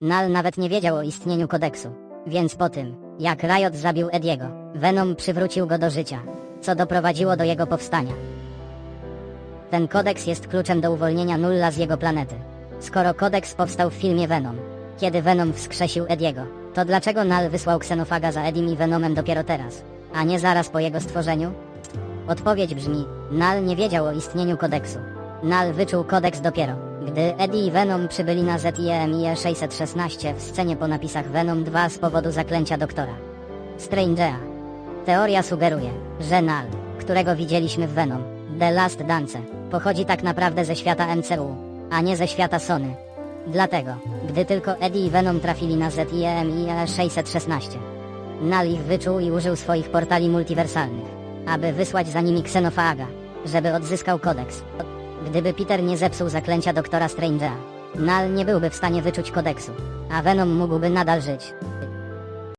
Nal nawet nie wiedział o istnieniu kodeksu. Więc po tym, jak Riot zabił Ediego, Venom przywrócił go do życia, co doprowadziło do jego powstania. Ten kodeks jest kluczem do uwolnienia Nulla z jego planety. Skoro kodeks powstał w filmie Venom, kiedy Venom wskrzesił Ediego, to dlaczego Nal wysłał Xenofaga za Edim i Venomem dopiero teraz, a nie zaraz po jego stworzeniu? Odpowiedź brzmi, Nal nie wiedział o istnieniu kodeksu. Nal wyczuł kodeks dopiero, gdy Eddie i Venom przybyli na ZIEMIE 616 w scenie po napisach Venom 2 z powodu zaklęcia doktora. Strangea. Teoria sugeruje, że Nal, którego widzieliśmy w Venom, The Last Dance, pochodzi tak naprawdę ze świata MCU, a nie ze świata Sony. Dlatego, gdy tylko Eddie i Venom trafili na ZIEMIE 616, Nal ich wyczuł i użył swoich portali multiwersalnych, aby wysłać za nimi Xenofaga, żeby odzyskał kodeks. Gdyby Peter nie zepsuł zaklęcia doktora Strangea, Nal nie byłby w stanie wyczuć kodeksu, a Venom mógłby nadal żyć.